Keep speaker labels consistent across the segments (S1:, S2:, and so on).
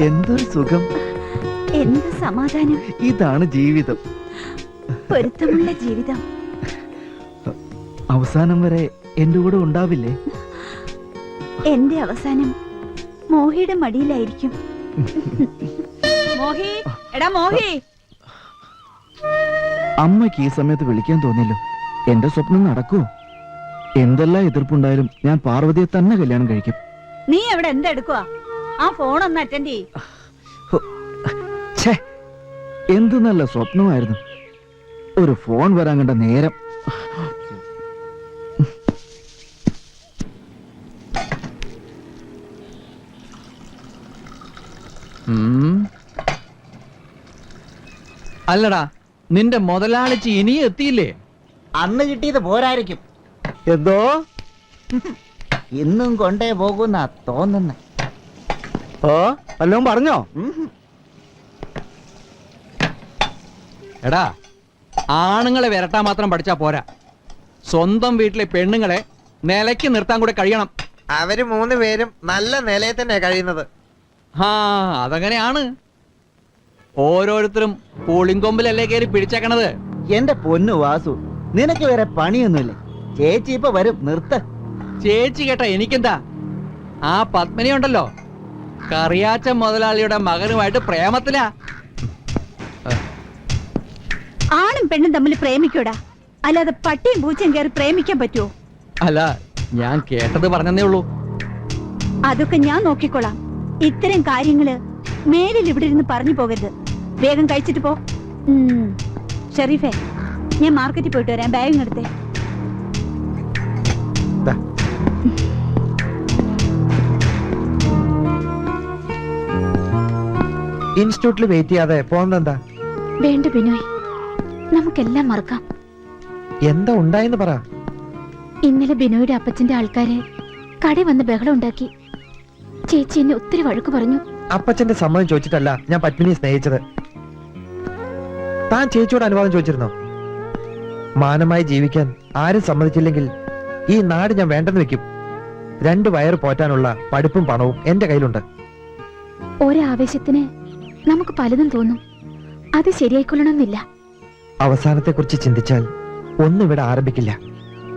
S1: എന്തൊരു സുഖം.
S2: എന്ത് സമാധാനം.
S1: ഇതാണ് ജീവിതം.
S2: പൊരുത്തമുള്ള ജീവിതം.
S1: അവസാനം വരെ എന്റെ കൂടെ ഉണ്ടാവില്ലേ?
S2: എന്റെ അവസാനം മോഹിയുടെ മടിയിലായിരിക്കും. മോഹി എടാ മോഹി.
S1: അമ്മയ്ക്ക് ഈ സമയത്ത് വിളിക്കാൻ തോന്നിയല്ലോ. എന്റെ സ്വപ്നം നടക്കുവോ? എന്തെല്ലാം എതിർപ്പുണ്ടായാലും ഞാൻ പാർവതിയെ തന്നെ കല്യാണം കഴിക്കും.
S2: നീ എവിടെ എന്തെടുക്കുവാ ആ ഫോൺ ഒന്ന് അറ്റൻഡ് ചെയ്
S1: എന്ത് നല്ല സ്വപ്നമായിരുന്നു. ഒരു ഫോൺ വരാൻ കണ്ട നേരം.
S3: അല്ലടാ നിന്റെ മുതലാളിച്ച് ഇനിയും എത്തിയില്ലേ?
S4: അന്ന് കിട്ടിയത് പോരായിരിക്കും.
S1: എന്തോ?
S4: ഇന്നും കൊണ്ടേ പോകുന്ന തോന്നുന്ന.
S1: ഓ വല്ലതും പറഞ്ഞോ?
S3: എടാ ആണുങ്ങളെ വരട്ടാൻ മാത്രം പഠിച്ചാ പോരാ. സ്വന്തം വീട്ടിലെ പെണ്ണുങ്ങളെ നിലയ്ക്ക് നിർത്താൻ കൂടെ കഴിയണം.
S5: അവർ മൂന്ന് പേരും നല്ല നിലയിൽ തന്നെ കഴിയുന്നത്.
S3: ആ അതങ്ങനെയാണ്. ഓരോരുത്തരും പൂളിംകൊമ്പിലല്ലേ കയറി പിടിച്ചേക്കണത്?
S4: എന്റെ പൊന്നു വാസു നിനക്ക് വേറെ പണിയൊന്നുമില്ലേ? ചേച്ചി ഇപ്പൊ വരും. നിർത്ത.
S3: ചേച്ചി കേട്ട എനിക്കെന്താ? ആ പത്മിനി ഉണ്ടല്ലോ. കറിയാച്ച മുതലാളിയുടെ മകനുമായിട്ട് പ്രേമത്തിലാ.
S2: ആണും പെണ്ണും തമ്മിൽ പ്രേമിക്കൂടാ. അല്ലാതെ പട്ടിയും പൂച്ചയും കയറി പ്രേമിക്കാൻ പറ്റുമോ
S3: അല്ല ഞാൻ കേട്ടത് പറഞ്ഞതേ ഉള്ളൂ.
S2: അതൊക്കെ ഞാൻ നോക്കിക്കോളാം ഇത്തരം കാര്യങ്ങൾ മേലിൽ ഇവിടെ ഇരുന്ന് പറഞ്ഞു പോകരുത്. വേഗം കഴിച്ചിട്ട് പോ. ഉം. ഷെറീഫേ ഞാൻ മാർക്കറ്റിൽ പോയിട്ട് വരാം. ബാഗ് എടുത്തേ.
S5: ഇൻസ്റ്റിറ്റ്യൂട്ടിൽ വെയിറ്റ് ചെയ്യാതെ പോകുന്നെന്താ
S2: വേണ്ട ബിനോയ്. നമുക്കെല്ലാം മറക്കാം.
S5: എന്താ ഉണ്ടായെന്ന് പറ.
S2: ഇന്നലെ ബിനോയുടെ അപ്പച്ചന്റെ ആൾക്കാര് കടയിൽ വന്ന് ബഹളം ഉണ്ടാക്കി. ചേച്ചി എന്നെ ഒത്തിരി വഴക്ക് പറഞ്ഞു.
S5: അപ്പച്ചന്റെ സമ്മതം ചോദിച്ചിട്ടല്ല ഞാൻ പത്മിനിയെ സ്നേഹിച്ചത്. താൻ ചേച്ചിയോട് അനുവാദം ചോദിച്ചിരുന്നോ? മാനമായി ജീവിക്കാൻ ആരും സമ്മതിച്ചില്ലെങ്കിൽ ഈ നാട് ഞാൻ വേണ്ടെന്ന് വെക്കും. രണ്ട് വയറ് പോറ്റാനുള്ള പഠിപ്പും പണവും എന്റെ കയ്യിലുണ്ട്.
S2: ഒരാവേശത്തിന് നമുക്ക് പലതും തോന്നും. അത് ശരിയായിക്കൊള്ളണമെന്നില്ല.
S5: അവസാനത്തെക്കുറിച്ച് ചിന്തിച്ചാൽ ഒന്നും ഇവിടെ ആരംഭിക്കില്ല.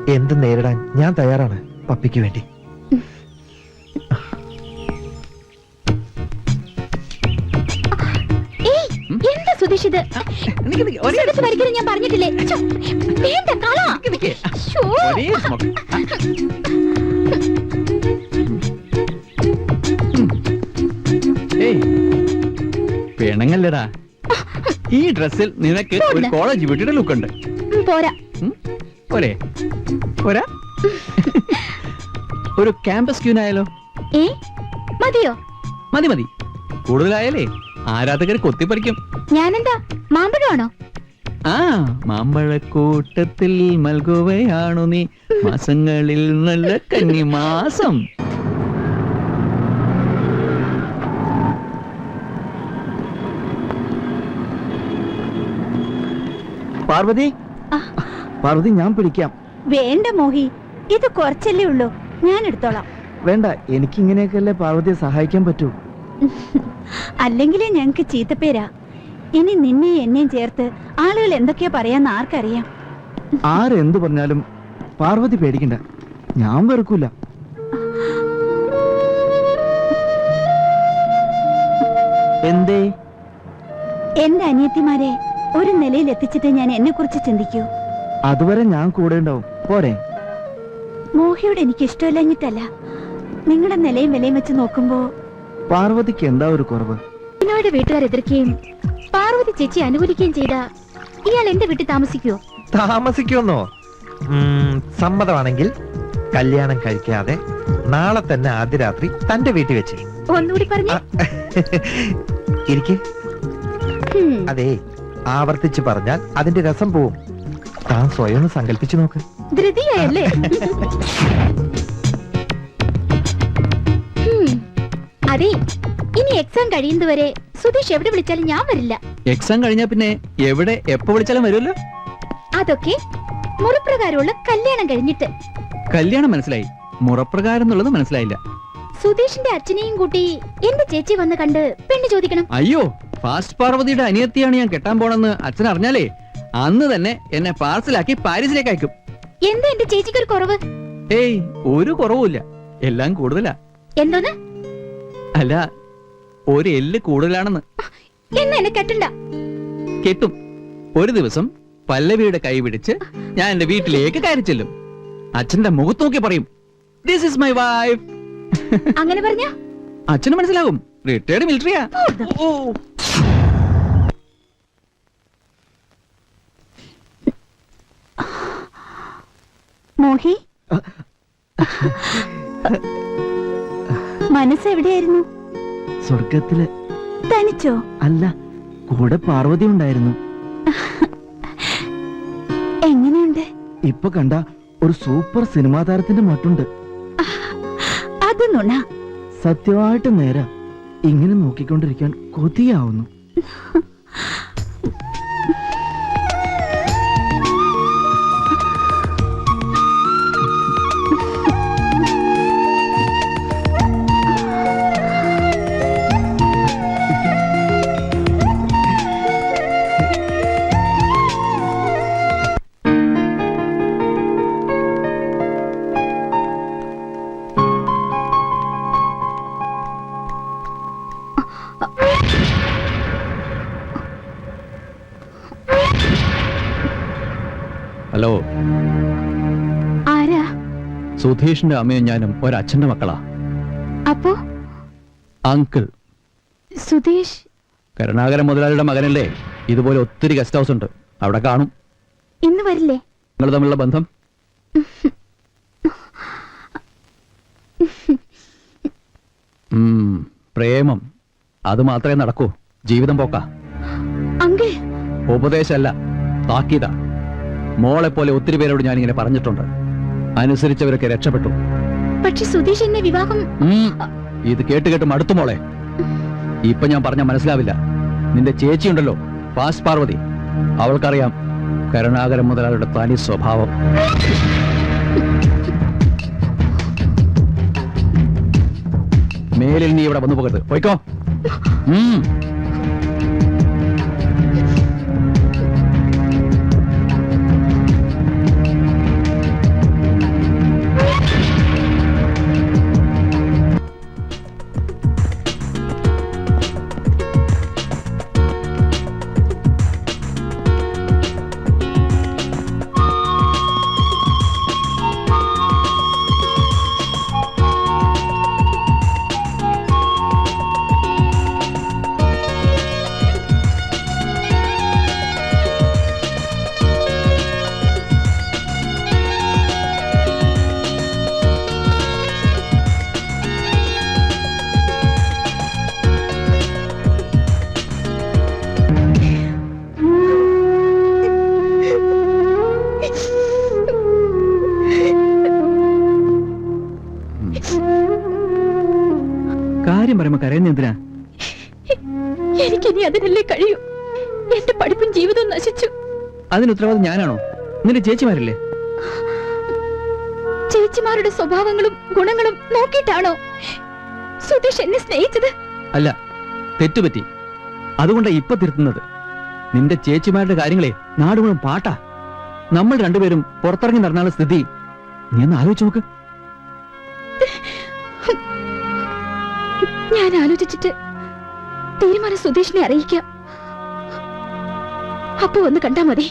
S5: എന്ത് നേരിടാൻ ഞാൻ തയ്യാറാണ് പപ്പിക്ക് വേണ്ടി.
S2: എന്താ സുധീഷ് ഇത്? സുധീഷ് വരയ്ക്കരുത് ഞാൻ പറഞ്ഞിട്ടില്ലേ? വേണ്ട കളാ. ശ്ശോ.
S3: പിണങ്ങല്ലടാ ഈ ഡ്രസ്സിൽ നിനക്ക് ഒരു കോളേജ് വീട്ടിയുടെ ലുക്ക് ഉണ്ട്.
S2: പോരാ.
S3: പോരേ. പോരെ. ഒരു ക്യാമ്പസ് ക്യൂനായാലോ
S2: ഏ? മതിയോ?
S3: മതി മതി. കൂടുതലായാലേ ആരാധകർ കൊത്തിപ്പറിക്കും.
S2: ഞാനെന്താ മാമ്പഴമാണോ?
S3: ആ മാമ്പഴക്കൂട്ടത്തിൽ മൽകുകയാണു നീ. മാസങ്ങളിൽ നല്ല കന്നി
S1: പാർവതി. പാർവതി ഞാൻ പിടിക്കാം.
S2: വേണ്ട മോഹി. ഇത് കുറച്ചല്ലേ ഉള്ളൂ. ഞാൻ എടുത്തോളാം.
S1: വേണ്ട എനിക്ക് ഇങ്ങനെയൊക്കെയല്ലേ പാർവതിയെ സഹായിക്കാൻ പറ്റൂ?
S2: അല്ലെങ്കിലേ ഞങ്ങക്ക് ചീത്തപ്പേരാ. ഇനി നിന്നെ എന്നെയും ചേർത്ത് ആളുകൾ എന്തൊക്കെയാ പറയാന്ന് ആർക്കറിയാം?
S1: ആരെന്ത് പറഞ്ഞാലും പാർവതി പേടിക്കണ്ട. ഞാൻ വെറുക്കൂല. എന്തേ?
S2: എന്റെ അനിയത്തിമാരെ ഒരു നിലയിൽ എത്തിച്ചിട്ട് ഞാൻ എന്നെ കുറിച്ച് ചിന്തിക്കൂ.
S1: അതുവരെ ഞാൻ കൂടെ ഉണ്ടാവും. പോരെ.
S2: മോഹിയോട് എനിക്ക് ഇഷ്ടമില്ലഞ്ഞിട്ടല്ല നിങ്ങളുടെ നിലയും വിലയും വെച്ച് നോക്കുമ്പോ
S1: പാർവതിക്ക് എന്താ ഒരു കുറവ്?
S2: എന്നോട് വീട്ടുകാർ എതിർക്കുകയും പാർവതി ചേച്ചി അനുകൂലിക്കുകയും ചെയ്ത ഇയാൾ എന്റെ വീട്ടിൽ താമസിക്കുവോ?
S5: താമസിക്കുമെന്നോ? ഉം, സമ്മതമാണെങ്കിൽ കല്യാണം കഴിക്കാതെ നാളെ തന്നെ ആദ്യ രാത്രി തന്റെ വീട്ടിൽ വെച്ച്.
S2: ഒന്നുകൂടി പറഞ്ഞു.
S5: ഇരിക്കേ. അതെ. ആവർത്തിച്ച് പറഞ്ഞാൽ അതിന്റെ രസം പോവും. താൻ സ്വയം ഒന്ന് സങ്കല്പിച്ചു നോക്ക്.
S2: ധൃതിയായല്ലേ? ഹും. അതെ ഇനി എക്സാം കഴിയുന്നതുവരെ സുധീഷ് എവിടെ വിളിച്ചാലും ഞാൻ വരില്ല.
S3: എക്സാം കഴിഞ്ഞാ പിന്നെ എവിടെ എപ്പോ വിളിച്ചാലും വരുമല്ലോ?
S2: അതൊക്കെ മുറപ്രകാരമുള്ള കല്യാണം കഴിഞ്ഞിട്ട്.
S3: കല്യാണം മനസ്സിലായി. മുറപ്രകാരം എന്നുള്ളത് മനസ്സിലായില്ല.
S6: സുധീഷിന്റെ അച്ഛനെയും കൂട്ടി എന്റെ ചേച്ചി വന്ന് കണ്ട് പെണ്ണ് ചോദിക്കണം.
S3: അയ്യോ ഫാസ്റ്റ് പാർവതിയുടെ അനിയത്തിയാണ് ഞാൻ കെട്ടാൻ പോണെന്ന് അച്ഛൻ അറിഞ്ഞാലേ അന്ന് തന്നെ എന്നെ പാർസലാക്കി പാരീസിലേക്ക് അയക്കും.
S6: എന്താ എന്റെ ചേച്ചിക്ക് ഒരു കുറവ്?
S3: ഏയ് ഒരു കുറവുമില്ല. എല്ലാം കൂടുതലാ.
S6: എന്തോന്ന്?
S3: അല്ല ഒരു എല്ല് കൂടുതലാണെന്ന്.
S6: എന്നെ എന്നെ കെട്ടണ്ട.
S3: കെട്ടും. ഒരു ദിവസം പല്ലവിയുടെ കൈ പിടിച്ച് ഞാൻ എന്റെ വീട്ടിലേക്ക് കയറി ചെല്ലും. അച്ഛന്റെ മുഖത്ത് നോക്കി പറയും ദിസ് ഇസ് മൈ വൈഫ്
S6: അങ്ങനെ പറഞ്ഞ?
S3: അച്ഛന് മനസ്സിലാകും. റിട്ടയർഡ് മിലിറ്ററിയാ ഓ
S2: മോഹി. മനസ്സെവിടെയായിരുന്നു?
S1: സ്വർഗത്തിൽ
S2: തനിച്ചോ?
S1: അല്ല കൂടെ പാർവതി ഉണ്ടായിരുന്നു.
S2: എങ്ങനെയുണ്ട്?
S1: ഇപ്പൊ കണ്ട ഒരു സൂപ്പർ സിനിമാ താരത്തിന്റെ മട്ടുണ്ട്.
S2: അത് നുണ.
S1: സത്യമായിട്ട് നേരാ ഇങ്ങനെ നോക്കിക്കൊണ്ടിരിക്കാൻ കൊതിയാവുന്നു.
S3: ഹലോ.
S2: ആരാ?
S3: സുധീഷിന്റെ അമ്മയും ഞാനും ഒരച്ഛന്റെ മക്കളാ.
S2: അപ്പോ?
S3: അങ്കിൾ.
S2: സുധീഷ്?
S3: കരുണാകരൻ മുതലാളിയുടെ മകനല്ലേ? ഇതുപോലെ ഒത്തിരി ഗസ്റ്റ് ഹൗസ് ഉണ്ട്. അവിടെ കാണും.
S2: ഇന്ന് വരില്ലേ?
S3: നിങ്ങൾ തമ്മിലുള്ള ബന്ധം? പ്രേമം. അത് മാത്രമേ നടക്കൂ. ജീവിതം പോക്കാ. ഉപദേശമല്ല താക്കീത. മോളെ പോലെ ഒത്തിരി പേരോട് ഞാൻ ഇങ്ങനെ പറഞ്ഞിട്ടുണ്ട്. അനുസരിച്ചവരൊക്കെ രക്ഷപ്പെട്ടു.
S6: പക്ഷെ സുധീഷ് എന്നെ വിവാഹം
S3: ഇത് കേട്ട് കേട്ട് മടുത്തു മോളെ. ഇപ്പൊ ഞാൻ പറഞ്ഞ മനസ്സിലാവില്ല. നിന്റെ ചേച്ചിയുണ്ടല്ലോ പാസ് പാർവതി. അവൾക്കറിയാം കരുണാകരൻ മുതലാളിയുടെ തനി സ്വഭാവം. മേലിൽ നീ ഇവിടെ വന്നു പോകരുത്. പോയിക്കോ. പറയുമ്പോ കരയുന്ന എന്തിനാ?
S6: എനിക്കിനി അതിനല്ലേ കഴിയൂ. എന്റെ പഠിപ്പും ജീവിതവും നശിച്ചു.
S3: അതിന് ഉത്തരവാദിത്വം ഞാനാണോ? നിന്റെ ചേച്ചിമാരില്ലേ?
S6: ചേച്ചിമാരുടെ സ്വഭാവങ്ങളും ഗുണങ്ങളും നോക്കിയിട്ടാണോ സുധീഷ് എന്നെ സ്നേഹിച്ചത്?
S3: അല്ല തെറ്റുപറ്റി. അതുകൊണ്ടാ ഇപ്പൊ തിരുത്തുന്നത്. നിന്റെ ചേച്ചിമാരുടെ കാര്യങ്ങളെ നാടുകളും പാട്ടാ. നമ്മൾ രണ്ടുപേരും പുറത്തിറങ്ങി നടന്നാലുള്ള സ്ഥിതി നീ ഒന്ന് ആലോചിച്ച് നോക്ക്.
S6: ഞാൻ ആലോചിച്ചിട്ട് തീരുമാനം സുധീഷിനെ അറിയിക്കാം. അപ്പൊ ഒന്ന് കണ്ടാ മതി.